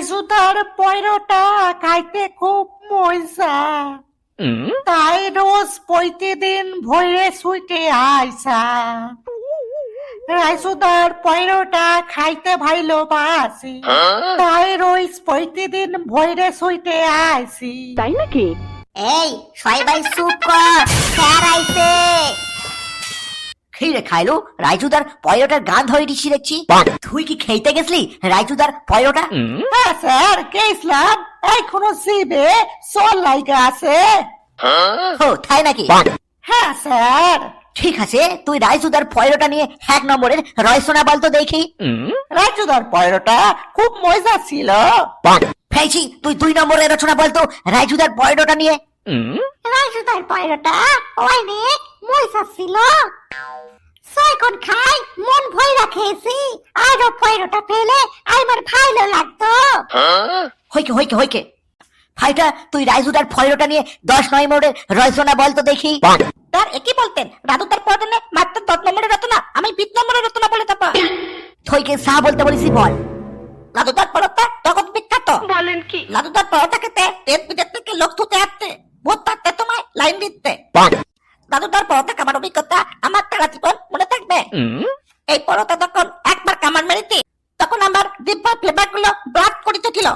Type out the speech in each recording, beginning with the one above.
রাইসুদার পয়রোটা খাইতে খুব মজা। তাই রোজ প্রতিদিন ভোরে সুইটে আইসা। রাইসুদার পয়রোটা খাইতে ভাইলো বাসি। তাই রোজ প্রতিদিন ভোরে সুইটে আইসি। তাই নাকি? এই সবাই চুপ কর স্যার আইছে। কি রে খাইলো। রাইজুদার পয়রোটার গান ধরে দিচ্ছি দেখছি। তুই কি খেইতে গেছলি? রাইজুদার পয়রোটা? হ্যাঁ স্যার গেছিলাম এখনও সিবে চল লাইগা আছে। ও তাই নাকি? হ্যাঁ স্যার। ঠিক আছে তুই রাইজুদার পয়রোটা নিয়ে এক নম্বরের রয়সোনা বলতো দেখি। রাইসুদার পয়রোটা খুব মজা ছিল। ফেছি তুই দুই নম্বরের রচনা বলতো রাইজুদার পয়রোটা নিয়ে। রাজুদার পয়রোটা অনেক মজা ছিল। ছয়ক্ষণ খাই মন ভয় রাখেছি আরও পয়রোটা পেলে আমার ভালো লাগতো। হইকে হইকে হইকে। ভাইটা তুই রাইজুদার নিয়ে দশ রয়সোনা বলতো দেখি। তার একই বলতেন দাদু তার মাত্র দশ নম্বরের রচনা আমি বিশ নম্বরের রচনা বলে তাপা থইকে সা বলতে বলিসি বল। দাদু তার পরোটা জগৎ বিখ্যাত বলেন কি? লাদু তার পরোটা খেতে দেশ বিদেশ থেকে লোক ছুটে আসতে ভোট থাকতে তোমায় লাইন দিতে দাদু তার পরোটা খাবার অভিজ্ঞতা আমার তারা জীবন থাকবে? এই পরোটা তখন একবার কামার মেরেছি তখন আমার দিব্যা ফ্লেভারগুলো ব্লাড করিতে ছিল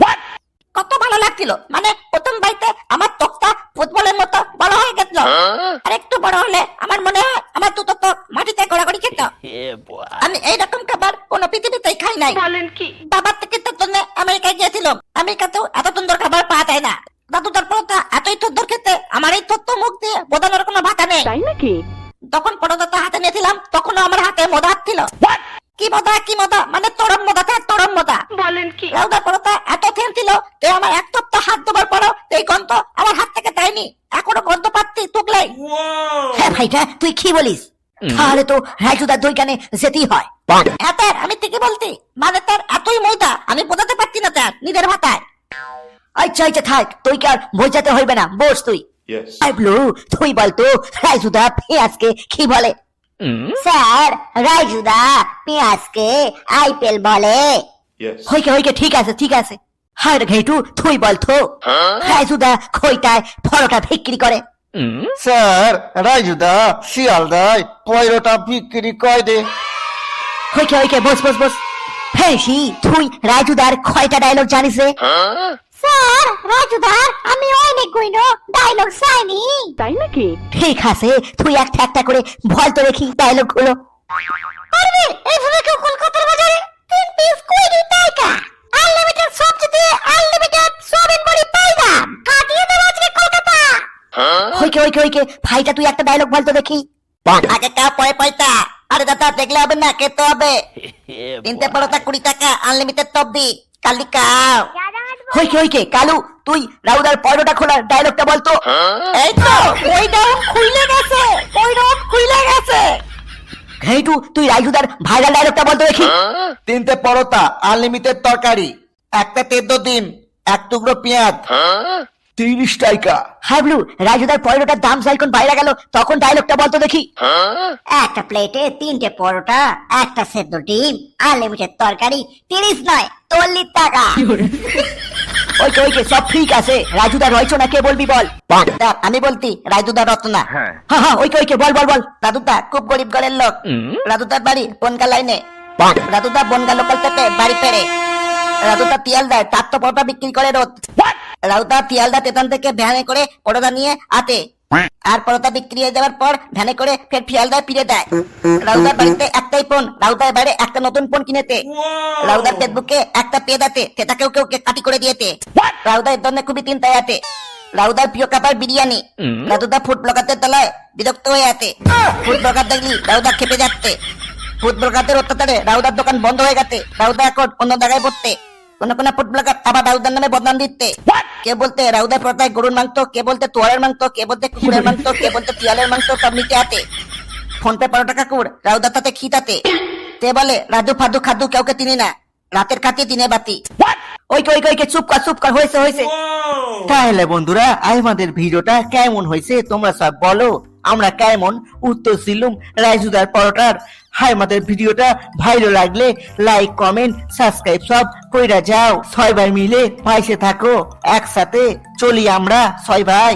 কত ভালো লাগছিল। মানে প্রথম বাইতে আমার ত্বকটা ফুটবলের মতো বড় হয়ে গেছিল। আর একটু বড় হলে আমার মনে হয় আমার দুটো ত্বক মাটিতে গড়াগড়ি খেত। আমি এইরকম খাবার কোনো পৃথিবীতেই খাই নাই। বলেন কি? বাবার থেকে তার জন্য আমেরিকায় গিয়েছিলাম। আমেরিকাতেও এত সুন্দর খাবার পাওয়া যায় না। দাদু তার পরোটা এতই সুন্দর খেতে আমার এই তথ্য মুখ দিয়ে বোঝানোর কোনো ভাষা নেই। তাই নাকি? তখন পরোটাটা হাতে নিয়েছিলাম তখনও আমার হাতে মদা ছিল। কি মদা কি মদা? মানে তরম মদা তার তরম মদা। বলেন কি? রাউদার পরোটা এত থেন ছিল যে আমার এক সপ্তাহ হাত দেবার পরও এই গন্ধ আমার হাত থেকে দেয়নি এখনও গন্ধ পাচ্ছি টুকলাই হ্যাঁ ভাইটা তুই কি বলিস? তাহলে তো রাইজুদার দই কানে যেতেই হয়। হ্যাঁ আমি ঠিকই বলছি। মানে তার এতই ময়দা আমি বোঝাতে পারছি না তার নিজের ভাতায়। আচ্ছা আচ্ছা থাক তুই কি আর বোঝাতে হইবে না বস তুই. আইবলু তুই বলতো রাইজুদা পেঁয়াজকে কি বলে? স্যার রাজুদা পেঁয়াজকে আইপেল বলে. হইকে হইকে ঠিক আছে ঠিক আছে। হায় রে ঘেটু তুই বলতো রাইজুদা খইটায় পরোটা বিক্রি করে। স্যার রাইজুদা শিয়ালদায় পয়রোটা বিক্রি কয় দে। হইকে হইকে বস বস বস। ফেসি তুই রাইজুদার কয়টা ডায়লগ জানিস রে। স্যার রাজুদার আমি অনেক কইনো ডায়লগ চাইনি। তাই নাকি? ঠিক আছে তুই একটা একটা করে বলতো দেখি ডায়লগগুলো পারবে এখানে কেউ কলকাতার বাজারে তিন পিস কুইরি টাকা আনলিমিটেড সবজি দিয়ে আনলিমিটেড সোয়াবিন বড়ি পাইলাম কাটিয়ে দেবো আজকে কলকাতা। হইকে হইকে হইকে ভাইটা তুই একটা ডায়লগ বলতো দেখি আগে কা পয় পয়সা আরে দাদা দেখলে হবে না খেতে হবে। তিনটে পরোটা কুড়ি টাকা আনলিমিটেড তব্দি কালি কাও হইকে হইকে কালু তুই রাউদার পয়রোটা খোলার ডায়লগটা বলতো। এই তো ওই ডাউন খুইলে গেছে ওই ডাউন খুইলে গেছে। ঘেটু তুই রাইজুদার ভাইরাল ডায়লগটা বলতো দেখি। তিনটে পরোটা আনলিমিটেড তরকারি একটা তেদ্দ দিন এক টুকরো পেঁয়াজ। তিরিশ টাকা হাবলু রাইজুদার পয়রোটার দাম যখন বাইরে গেল তখন ডায়লগটা বলতো দেখি। একটা প্লেটে তিনটে পরোটা একটা সেদ্ধ ডিম আনলিমিটেড তরকারি তিরিশ নয় চল্লিশ টাকা। ওইকে ওইকে সব ঠিক আছে। রাজুদা রয়েছো না? কে বলবি বল? তা আমি বলতি রায়দুদা রত্না। হ্যাঁ। হ্যাঁ ওইকে ওইকে বল বল বল। রাদুদা খুব গরিব ঘরের লোক। রাজুদার বাড়ি বনগা লাইনে। রাজুদা বনগা লোকাল থেকে বাড়ি পেরে রাজুদা তিয়াল দেয় তার তো পর্দা বিক্রি করে রোদ। রাদুদা তিয়ালদা তেতান থেকে ভ্যানে করে পরোটা নিয়ে আতে আর পরোটা বিক্রি হয়ে যাওয়ার পর ভ্যানে করে ফের ফিয়ালদায় ফিরে দেয়। রাউদার বাড়িতে একটাই ফোন রাউদার বাইরে একটা নতুন ফোন কিনেতে। রাউদার ফেসবুকে একটা পেজ আছে সেটাকেও কেউ কেউ কাটি করে দিয়েছে রাউদার জন্য খুবই চিন্তায় আছে। রাউদার প্রিয় খাবার বিরিয়ানি। রাউদা ফুড ব্লগারদের তলায় বিরক্ত হয়ে আছে। ফুড ব্লগার দেখলি রাউদা খেপে যাচ্ছে। ফুড ব্লগারদের অত্যাচারে রাউদার দোকান বন্ধ হয়ে গেছে। রাউদা এখন অন্য জায়গায় পড়তে কোন কোন ফুড ব্লগার আবার রাউদার নামে বদনাম দিচ্ছে কে বলতে রাউদার গরুর মাংস কে বলতে তোয়ারের মাংস কে বলতে কুকুরের মাংস কে বলতে তিয়ালের মাংস সব নিচে আছে ফোন পে পনেরো টাকা কুড় রাউদার তাতে। খিতাতে তে বলে রাজু ফাদু খাদু কাউকে চিনি না। রাতের কাতে দিনে বাতি। ওইকে ওইকে ওইকে চুপ কর চুপ কর হয়েছে হয়েছে। তাহলে বন্ধুরা আমাদের ভিডিওটা কেমন হয়েছে তোমরা সব বলো। আমরা কেমন? উত্তর সিলুম রাইজুদার পরোটার। হাই, আমাদের ভিডিওটা ভালো লাগলে লাইক কমেন্ট সাবস্ক্রাইব সব কইরা যাও। ছয় ভাই মিলে পাইসে থাকো। একসাথে চলি আমরা, ছয় ভাই।